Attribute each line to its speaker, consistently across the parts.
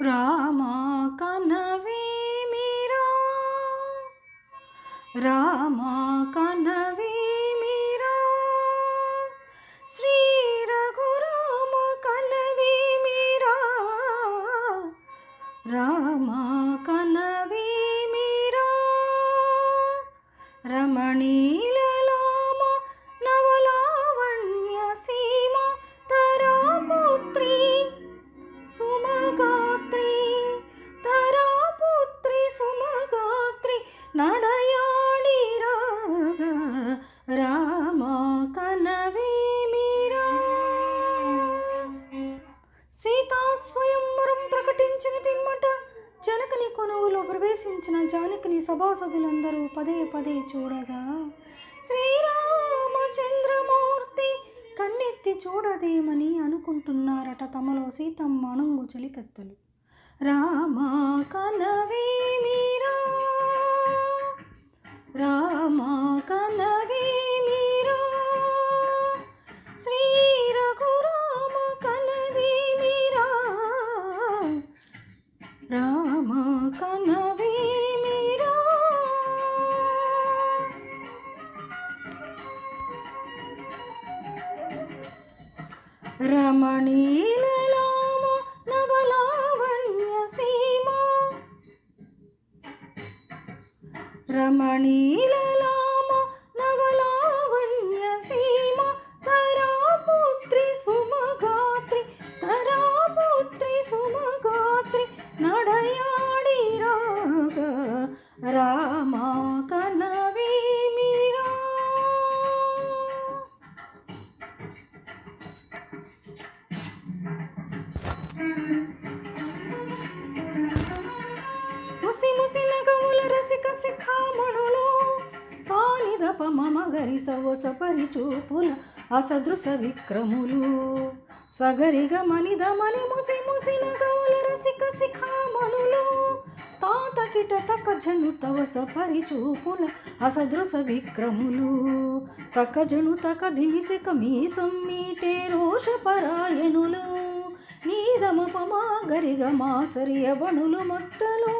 Speaker 1: రామా కనవే మీరా? రామా కనవే సభాసదులందరూ పదే పదే చూడగా శ్రీరామచంద్రమూర్తి కన్నెత్తి చూడదేమని అనుకుంటున్నారట తమలో సీతమ్మ అణుంగు చలికత్తలు. రామా కనవే మీరా? రామ కనవే మీరా? శ్రీ రఘురామ కనవే మీరా? రామా కనవే నీలలామో నవలావణ్య రమణీల ముసి ముసి నగముల రసిక శిఖామణులు సానిధప మమ గరి సవస పరిచూపుల అసదృశ విక్రములు. సగరిగ మనిద మని ముసి ముసి నగముల రసిక శిఖామణులు తాతకిట తక జను తవస పరిచూపుల అసదృశ విక్రములు. తక జను తక దిమితిక మీసం మీటే రోష పరాయణులు నీదమపమా గరిగ మాసరియ బణులు మత్తలు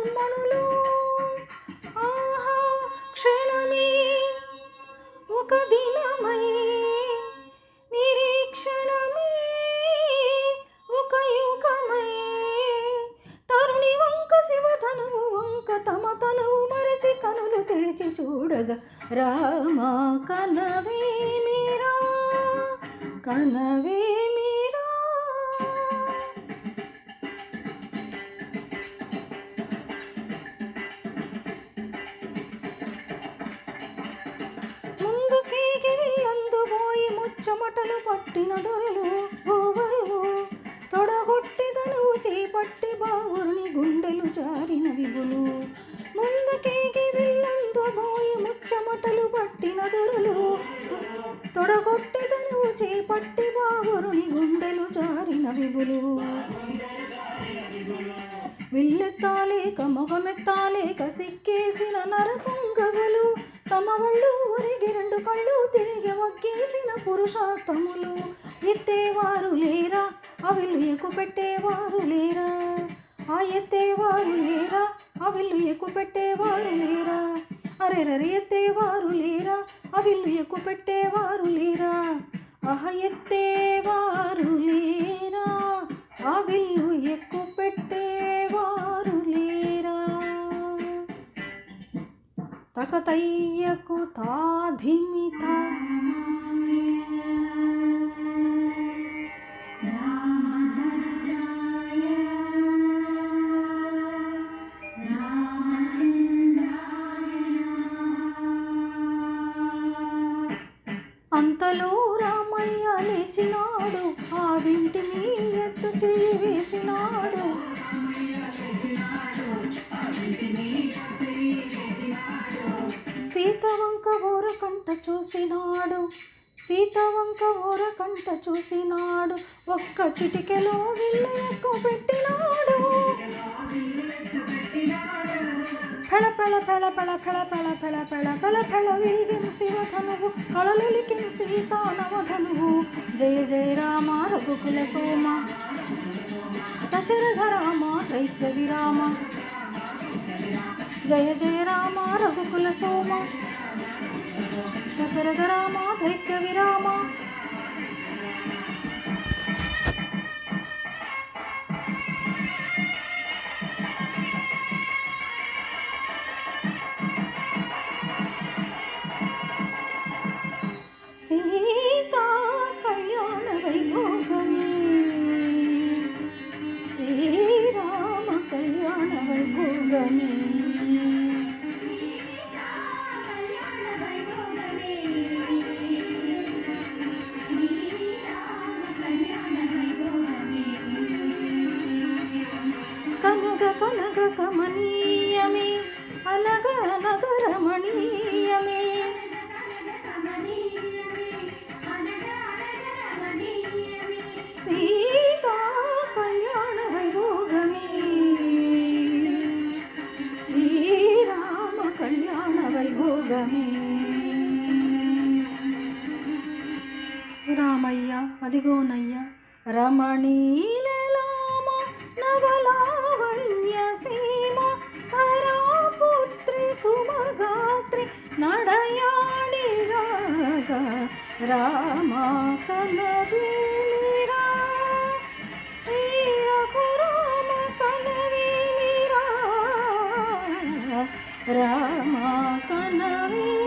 Speaker 1: చూడగా రామ కనవే మీరా కనవే మీరా. ముందుకేకి విల్లందు పోయి ముచ్చమటలు పట్టిన దొరలు ఓవరువు తొడగొట్టి తనువు చేపట్టి బావురుని గుండెలు జారిన విభులు. ముందుకేకి విల్లందు ముచ్చమటలు పట్టిన దొరలు. తొడగొట్టి తనువు చేపట్టి బాబురుని గుండెలు జారిన విబులు విల్లెత్తాలేక మొగమెత్తాలేక సిక్కేసిన నరపుంగవులు. తమ ఒళ్ళు ఒరిగి రెండు కళ్ళు తిరిగి వగ్గేసిన పురుషాత్తములు. ఎత్తేవారు లేరా? అవిలు ఎక్కు పెట్టేవారు లేరా? ఆ ఎత్తేవారు లేరా? అవిల్లు ఎక్కువ పెట్టేవారు లేరా? అరెరరి ఎత్తేవారు లేరా? అవిల్లు ఎక్కువ పెట్టేవారు లేరా? ఆహ ఎత్తేవారు లేరా? ఆ విల్లు ఎక్కువ పెట్టేవారు లేరా? తకతయ్యకు తాధిమిత ఇంటిని ఎత్తు చేయి వేసినాడు. సీత వంక ఓరకంట చూసినాడు. సీత వంక ఓరకంట చూసినాడు. ఒక్క చిటికెలో విల్లు ఎక్కువ పెట్టినాడు ఫెళ ఫెళ ఫెళ ఫెళ ఫెళ ఫెళ ఫెళ ఫెళ ఫెళ ఫెళ విరిగిన శివధనువు కళలులికిన సీతా నవధనువు జయ జయ రామ రఘుకుల సోమ దశరథ రామ దైత్య విరామ జయ జయ రామ రఘుకుల సోమ దశరథ రామ దైత్య విరామ సీతా కళ్యాణ వైభోగమే శ్రీరామ కళ్యాణ వైభోగమే కనగ కనగ కమనీయమే అనగ అనగ రమణీయమే. సీతా కళ్యాణ వైభోగమే శ్రీరామ కళ్యాణ వైభోగమే రామయ్య అదిగోనయ్య రమణీలలామ నవలావణ్య సీమ ధరాపుత్రి సుమగాత్రి నడయాడి రాగ రామ కనవేమిరా రామా కనవే